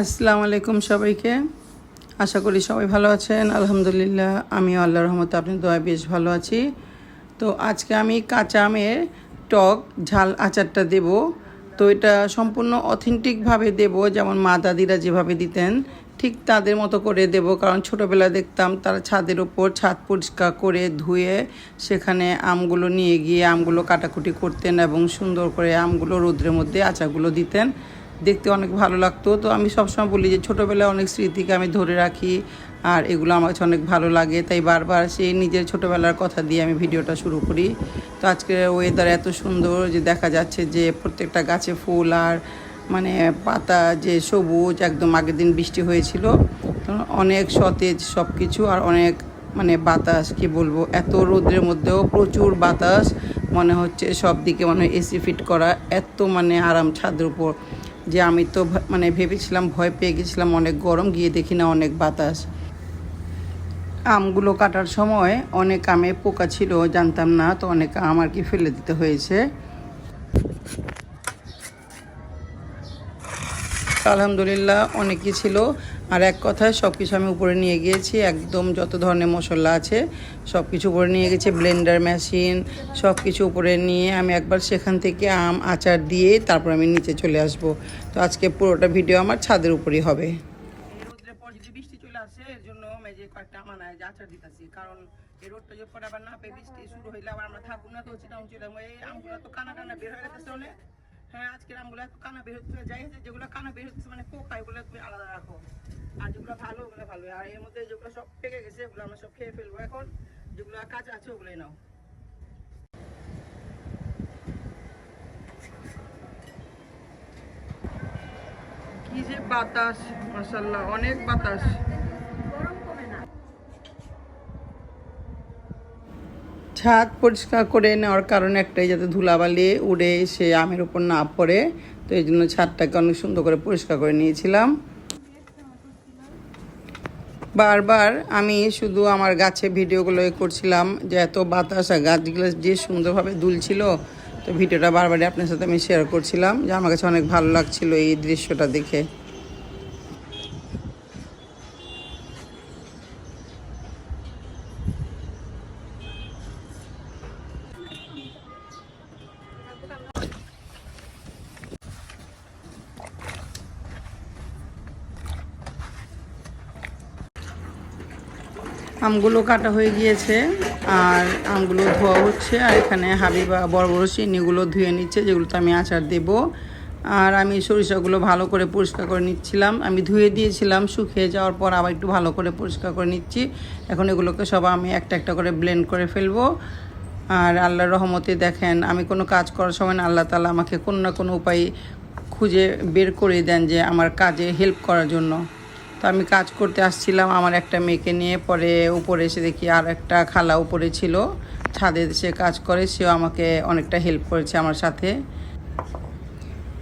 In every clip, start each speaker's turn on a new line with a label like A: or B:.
A: আসসালামু আলাইকুম সবাইকে। আশা করি সবাই ভালো আছেন। আলহামদুলিল্লাহ আমি আল্লাহ রহমতে আপনি দোয়া বেশ ভালো আছি। তো আজকে আমি কাঁচা আমের টক ঝাল আচারটা দেব। তো এটা সম্পূর্ণ অথেন্টিকভাবে দেব, যেমন মা দাদিরা যেভাবে দিতেন, ঠিক তাদের মতো করে দেব। কারণ ছোটোবেলায় দেখতাম তারা ছাদের ওপর ছাদ পরিষ্কার করে ধুয়ে সেখানে আমগুলো নিয়ে গিয়ে আমগুলো কাটাকুটি করতেন এবং সুন্দর করে আমগুলো রোদ্রের মধ্যে আচারগুলো দিতেন। দেখতে অনেক ভালো লাগতো। তো আমি সবসময় বলি যে ছোটোবেলায় অনেক স্মৃতিকে আমি ধরে রাখি আর এগুলো আমার কাছে অনেক ভালো লাগে। তাই বারবার সেই নিজের ছোটোবেলার কথা দিয়ে আমি ভিডিওটা শুরু করি। তো আজকের ওয়েদার এত সুন্দর যে দেখা যাচ্ছে যে প্রত্যেকটা গাছে ফুল আর মানে পাতা যে সবুজ, একদম আগের দিন বৃষ্টি হয়েছিল। অনেক সতেজ সব কিছু আর অনেক মানে বাতাস, কি বলব? এত রোদ্রের মধ্যেও প্রচুর বাতাস। মনে হচ্ছে সব দিকে মানে এসি ফিট করা, এত মানে আরাম ছাদের উপর। যে আমি তো মানে ভেবেছিলাম, ভয় পেয়ে গেছিলাম, অনেক গরম, গিয়ে দেখি না অনেক বাতাস। আমগুলো কাটার সময় অনেক আমে পোকা ছিল, জানতাম না, তো অনেক আম আর কি ফেলে দিতে হয়েছে। আলহামদুলিল্লাহ, অনেকই ছিল। আর এক কথায় সব কিছু আমি উপরে নিয়ে গিয়েছি, একদম যত ধরনের মশলা আছে সব কিছু উপরে নিয়ে গেছি ব্লেন্ডার মেশিন সব কিছু উপরে নিয়ে আমি একবার সেখান থেকে আম, আচার দিয়ে তারপর আমি নিচে চলে আসব। তো আজকে পুরোটা ভিডিও আমার ছাদের উপরেই হবে। বৃষ্টি চলে আসে, এর জন্য কয়েকটা আমানায় যে আচার দিতেছি। কারণ এই পরে আবার বৃষ্টি শুরু হইলে আবার আমরা না, তো আমগুলো কানা বের হয়ে গেছে হ্যাঁ আজকের আমগুলো এত কানা বের হচ্ছে, যাই যেগুলো কানা বের হচ্ছে মানে পোকা, এগুলো তুমি আলাদা রাখো। আর যেগুলো ভালো, ওগুলো ভালো। আর এর মধ্যে যেগুলো সব পেকে গেছে, ওগুলো আমরা সব খেয়ে ফেলব এখন। যেগুলো কাঁচা আছে, ওগুলোই নাও। কি যে বাতাস মাসাল্লাহ অনেক বাতাস। ছাদ পরিষ্কার করে নেওয়ার কারণে একটাই, যাতে ধুলাবালি উড়ে সে আমের উপর না পড়ে। তো এই জন্য ছাদটাকে অনেক সুন্দর করে পরিষ্কার করে নিয়েছিলাম। বারবার আমি শুধু আমার গাছে ভিডিওগুলো করছিলাম যে এত বাতাস আর গাছগুলো যে সুন্দরভাবে দুলছিল, তো ভিডিওটা বারবারই আপনার সাথে আমি শেয়ার করছিলাম যে আমার কাছে অনেক ভালো লাগছিল এই দৃশ্যটা দেখে। আমগুলো কাটা হয়ে গিয়েছে, আর আমগুলো ধোয়া হচ্ছে, আর এখানে হাবিবা বড় বড় চিনিগুলো ধুয়ে নিচ্ছে, যেগুলোতে আমি আচার দেব। আর আমি সরিষাগুলো ভালো করে পরিষ্কার করে নিচ্ছিলাম। আমি ধুয়ে দিয়েছিলাম, শুকিয়ে যাওয়ার পর আবার একটু ভালো করে পরিষ্কার করে নিচ্ছি। এখন এগুলোকে সব আমি একটা একটা করে ব্লেন্ড করে ফেলব। আর আল্লাহর রহমতে দেখেন, আমি কোনো কাজ করার সময় আল্লাহ তালা আমাকে কোনো না কোনো উপায় খুঁজে বের করে দেন যে আমার কাজে হেল্প করার জন্য। তো আমি কাজ করতে আসছিলাম আমার একটা মেয়েকে নিয়ে। পরে উপরে এসে দেখি আর একটা খালা উপরে ছিল। ছাদে সে কাজ করে, সেও আমাকে অনেকটা হেল্প করেছে আমার সাথে।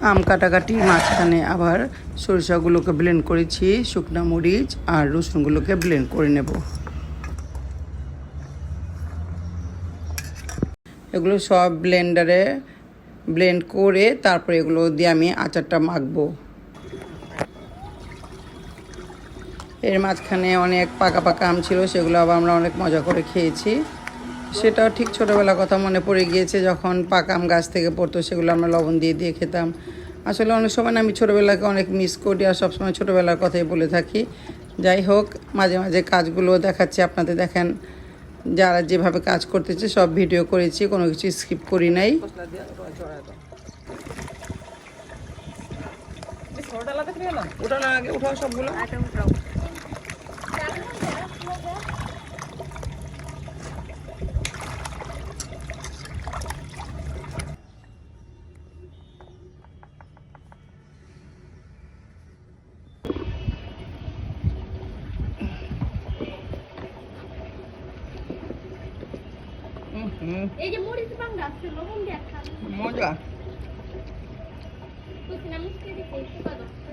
A: আম কাটাকাটির মাঝখানে আবার সরিষাগুলোকে ব্লেন্ড করেছি, শুকনা মরিচ আর রসুনগুলোকে ব্লেন্ড করে নেব। এগুলো সব ব্লেন্ডারে ব্লেন্ড করে তারপরে এগুলো দিয়ে আমি আচারটা মাখবো। এর মাঝখানে অনেক পাকা পাকা আম ছিল সেগুলো আবার আমরা অনেক মজা করে খেয়েছি। সেটাও ঠিক ছোটোবেলার কথা মনে পড়ে গিয়েছে যখন পাকা আম গাছ থেকে পড়তো সেগুলো আমরা লবণ দিয়ে দিয়ে খেতাম। আসলে অনেক সময় না আমি ছোটোবেলাকে অনেক মিস করি আর সবসময় ছোটোবেলার কথাই বলে থাকি। যাই হোক মাঝে মাঝে কাজগুলো দেখাচ্ছি আপনাদের দেখেন। যারা যেভাবে কাজ করতেছে সব ভিডিও করেছি কোনো কিছু স্কিপ করি নাই। ওটা উঠাও সবগুলো।
B: এই যে মরিচ বাংলা আছে লবণ দিয়ে খান
A: মজা
B: বুঝছি না মিষ্টি দিতে পোকা ধরছে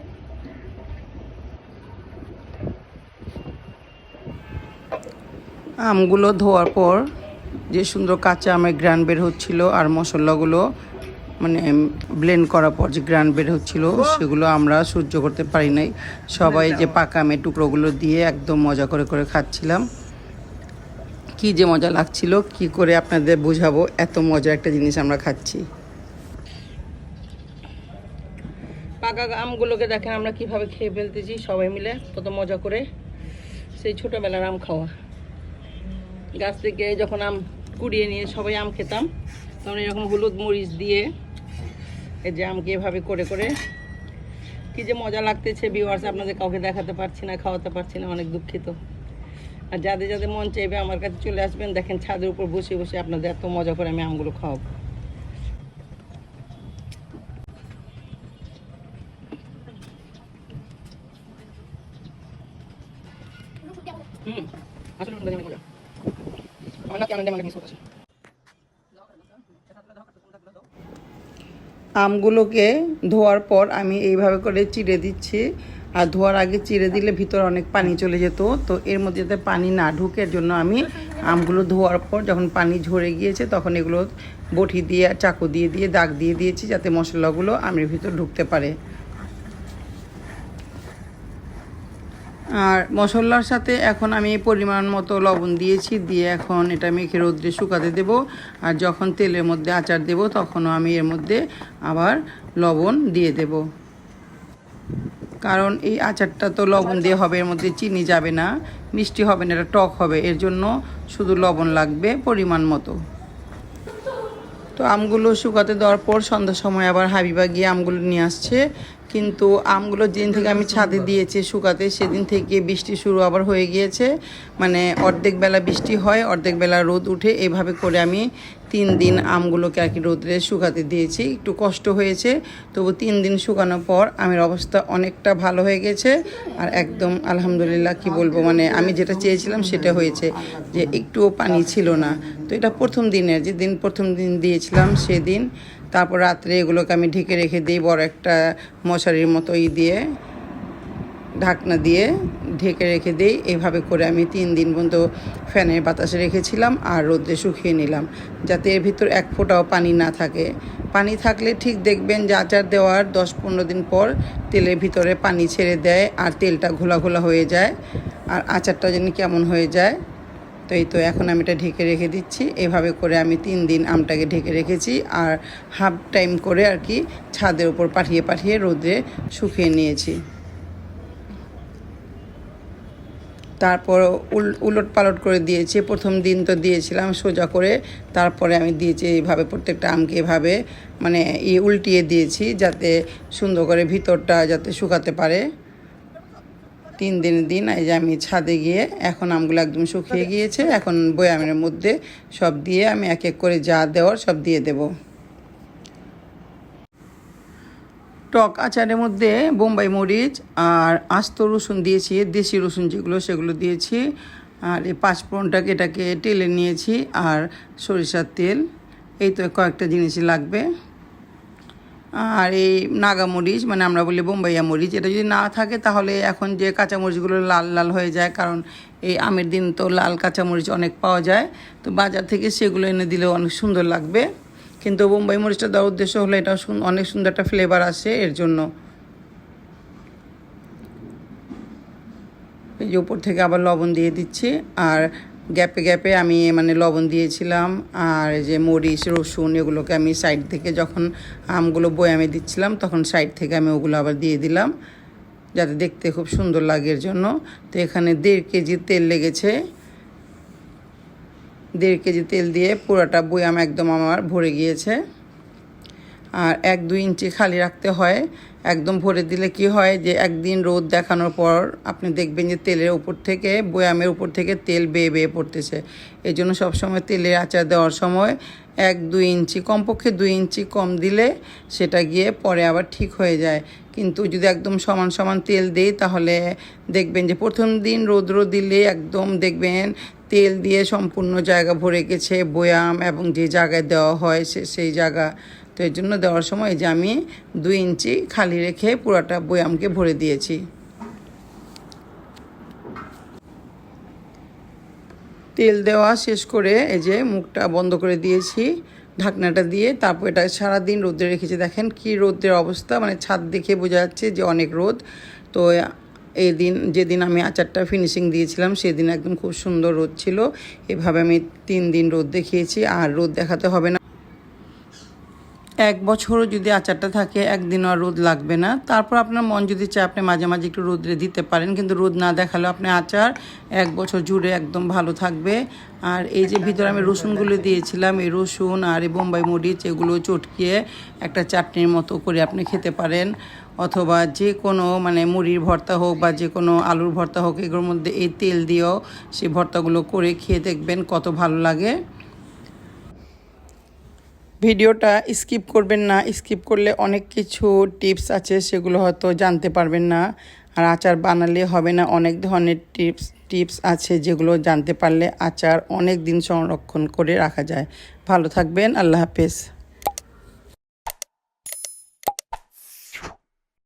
A: আমগুলো ধোয়ার পর যে সুন্দর কাঁচা আমের গ্রান বের হচ্ছিল আর মশলাগুলো মানে ব্লেন্ড করার পর যে গ্রান বের হচ্ছিল, সেগুলো আমরা সহ্য করতে পারি নাই। সবাই যে পাকা আমের টুকরোগুলো দিয়ে একদম মজা করে করে খাচ্ছিলাম। কি যে মজা লাগছিল, কি করে আপনাদের বোঝাবো, এত মজার একটা জিনিস আমরা খাচ্ছি। পাকা আমগুলোকে দেখেন আমরা কীভাবে খেয়ে ফেলতেছি, সবাই মিলে কত মজা করে। সেই ছোটোবেলার আম খাওয়া। গাছ থেকে যখন আম কুড়িয়ে নিয়ে সবাই আম খেতাম, তখন এরকম হলুদ মরিচ দিয়ে এই যে আমকে এভাবে করে করে কি যে মজা লাগতেছে ভিউয়ার্স আপনাদের কাউকে দেখাতে পারছি না, খাওয়াতে পারছি না, অনেক দুঃখিত। আর যাদের যাদের মন চাইবে আমার কাছে চলে আসবেন, দেখেন ছাদের উপর বসে বসে আপনাদের এত মজা করে আমি আমগুলো খাওয়াবো। আমগুলোকে ধোয়ার পর আমি এইভাবে করে চিড়ে দিচ্ছি। আর ধোয়ার আগে চিড়ে দিলে ভিতরে অনেক পানি চলে যেত। তো এর মধ্যে যাতে পানি না ঢুকে জন্য আমি আমগুলো ধোয়ার পর যখন পানি ঝরে গিয়েছে, তখন এগুলো বটি দিয়ে, চাকু দিয়ে দিয়ে, দাগ দিয়ে দিয়েছি যাতে মশলাগুলো আমের ভিতর ঢুকতে পারে। আর মশলার সাথে এখন আমি পরিমাণ মতো লবণ দিয়েছি, দিয়ে এখন এটা মেখে রোদ্রে শুকাতে দেব। আর যখন তেলের মধ্যে আচার দেব, তখনও আমি এর মধ্যে আবার লবণ দিয়ে দেব। কারণ এই আচারটা তো লবণ দিয়ে হবে, এর মধ্যে চিনি যাবে না, মিষ্টি হবে না, এটা টক হবে, এর জন্য শুধু লবণ লাগবে পরিমাণ মতো। তো আমগুলো শুকাতে দেওয়ার পর সন্ধ্যার সময় আবার হাবিবা গিয়ে আমগুলো নিয়ে আসছে। কিন্তু আমগুলো যেদিন থেকে আমি ছাদে দিয়েছি শুকাতে, সেদিন থেকে বৃষ্টি শুরু আবার হয়ে গিয়েছে। মানে অর্ধেক বেলা বৃষ্টি হয়, অর্ধেক বেলা রোদ উঠে, এভাবে করে আমি তিন দিন আমগুলোকে আর কি রোদে শুকাতে দিয়েছি। একটু কষ্ট হয়েছে, তবু তিন দিন শুকানোর পর আমের অবস্থা অনেকটা ভালো হয়ে গেছে। আর একদম আলহামদুলিল্লাহ, কি বলব মানে আমি যেটা চেয়েছিলাম সেটা হয়েছে যে একটুও পানি ছিল না। তো এটা প্রথম দিনের, যেদিন প্রথম দিন দিয়েছিলাম সেদিন তারপর রাত্রে এগুলোকে আমি ঢেকে রেখে দিই, বড় একটা মশারির মতো ই দিয়ে, ঢাকনা দিয়ে ঢেকে রেখে দিই। এভাবে করে আমি তিন দিন পর্যন্ত ফ্যানের বাতাসে রেখেছিলাম আর রোদ্রে শুকিয়ে নিলাম, যাতে এর ভিতর এক ফোঁটাও পানি না থাকে। পানি থাকলে ঠিক দেখবেন যে আচার দেওয়ার দশ পনেরো দিন পর তেলের ভিতরে পানি ছেড়ে দেয় আর তেলটা ঘোলা ঘোলা হয়ে যায়, আর আচারটা যেন কেমন হয়ে যায়। তো এই তো এখন আমি এটা ঢেকে রেখে দিচ্ছি। এভাবে করে আমি তিন দিন আমটাকে ঢেকে রেখেছি আর হাফ টাইম করে আর কি ছাদের উপর পাঠিয়ে পাঠিয়ে রোদে শুকিয়ে নিয়েছি। তারপর উল, উলট পালট করে দিয়েছি। প্রথম দিন তো দিয়েছিলাম সোজা করে। তারপরে আমি দিয়েছি এইভাবে প্রত্যেকটা আমকে এভাবে মানে ই উল্টিয়ে দিয়েছি যাতে সুন্দর করে ভিতরটা যাতে শুকাতে পারে। তিন দিনের দিন এই যে আমি ছাদে গিয়ে এখন আমগুলো একদম শুকিয়ে গিয়েছে এখন বয়ামের মধ্যে সব দিয়ে আমি এক এক করে যা দেওয়ার সব দিয়ে দেব। টক আচারের মধ্যে বোম্বাই মরিচ আর আস্ত রসুন দিয়েছি দেশি রসুন যেগুলো সেগুলো দিয়েছি। আর এই পাঁচফোড়নটাকে এটাকে টেলে নিয়েছি আর সরিষার তেল এই তো কয়েকটা জিনিসই লাগবে। আর এই নাগা মরিচ মানে আমরা বলি বোম্বাইয়া মরিচ, এটা যদি না থাকে তাহলে এখন যে কাঁচামরিচগুলো লাল লাল হয়ে যায়, কারণ এই আমের দিন তো লাল কাঁচামরিচ অনেক পাওয়া যায়, তো বাজার থেকে সেগুলো এনে দিলেও অনেক সুন্দর লাগবে। কিন্তু বোম্বাই মরিচটা দেওয়ার উদ্দেশ্য হলো এটা অনেক সুন্দর একটা ফ্লেভার আসে এর জন্য। এই যে উপর থেকে আবার লবণ দিয়ে দিচ্ছি, আর গ্যাপে গ্যাপে আমি মানে লবণ দিয়েছিলাম আর যে মরিচ, রসুন এগুলোকে আমি সাইড থেকে যখন আমগুলো বয়ামে দিচ্ছিলাম তখন সাইড থেকে আমি ওগুলো আবার দিয়ে দিলাম যাতে দেখতে খুব সুন্দর লাগে এর জন্য। তো এখানে দেড় কেজি তেল লেগেছে। দেড় কেজি তেল দিয়ে পুরোটা বয়াম একদম আমার ভরে গিয়েছে। আর এক দুই ইঞ্চি খালি রাখতে হয়। একদম ভরে দিলে কি হয় যে একদিন রোদ দেখানোর পর আপনি দেখবেন যে তেলের উপর থেকে, বয়ামের উপর থেকে তেল বেয়ে বেয়ে পড়তেছে। এই জন্য সবসময় তেলের আচার দেওয়ার সময় এক দুই ইঞ্চি, কমপক্ষে দুই ইঞ্চি কম দিলে সেটা গিয়ে পরে আবার ঠিক হয়ে যায়। কিন্তু যদি একদম সমান সমান তেল দিই তাহলে দেখবেন যে প্রথম দিন রৌদ্র দিলে একদম দেখবেন তেল দিয়ে সম্পূর্ণ জায়গা ভরে গেছে, বয়াম এবং যে জায়গায় দেওয়া হয় সে, সেই জায়গা। তো এর জন্য দেওয়ার সময় যে আমি দুই ইঞ্চি খালি রেখে পুরাটা বয়ামকে ভরে দিয়েছি। তেল দেওয়া শেষ করে এই যে মুখটা বন্ধ করে দিয়েছি, ঢাকনাটা দিয়ে। তারপর এটা সারাদিন রোদে রেখেছি। দেখেন কি রোদের অবস্থা মানে ছাদ দেখে বোঝা যাচ্ছে যে অনেক রোদ। তো এই দিন যেদিন আমি আচারটা ফিনিশিং দিয়েছিলাম, সেদিন একদম খুব সুন্দর রোদ ছিল। এভাবে আমি তিন দিন রোদ দেখিয়েছি। আর রোদ দেখাতে হবে না। এক বছরও যদি আচারটা থাকে একদিনও আর রোদ লাগবে না। তারপর আপনার মন যদি চায় আপনি মাঝে মাঝে একটু রোদরে দিতে পারেন, কিন্তু রোদ না দেখালেও আপনি আচার এক বছর জুড়ে একদম ভালো থাকবে। আর এই যে ভিতরে আমি রসুনগুলো দিয়েছিলাম, এই রসুন আর এই বোম্বাই মরিচ, এগুলো চটকিয়ে একটা চাটনির মতো করে আপনি খেতে পারেন। অথবা যে কোনো মানে মুড়ির ভর্তা হোক বা যে কোনো আলুর ভর্তা হোক, এগুলোর মধ্যে এই তেল দিয়েও সেই ভর্তাগুলো করে খেয়ে দেখবেন কত ভালো লাগে। ভিডিওটা স্কিপ করবেন না, স্কিপ করলে অনেক কিছু টিপস আছে সেগুলো হয়তো জানতে পারবেন না। আর আচার বানালে হবে না, অনেক ধরনের টিপস টিপস আছে যেগুলো জানতে পারলে আচার অনেক দিন সংরক্ষণ করে রাখা যায়। ভালো থাকবেন, আল্লাহ হাফেজ।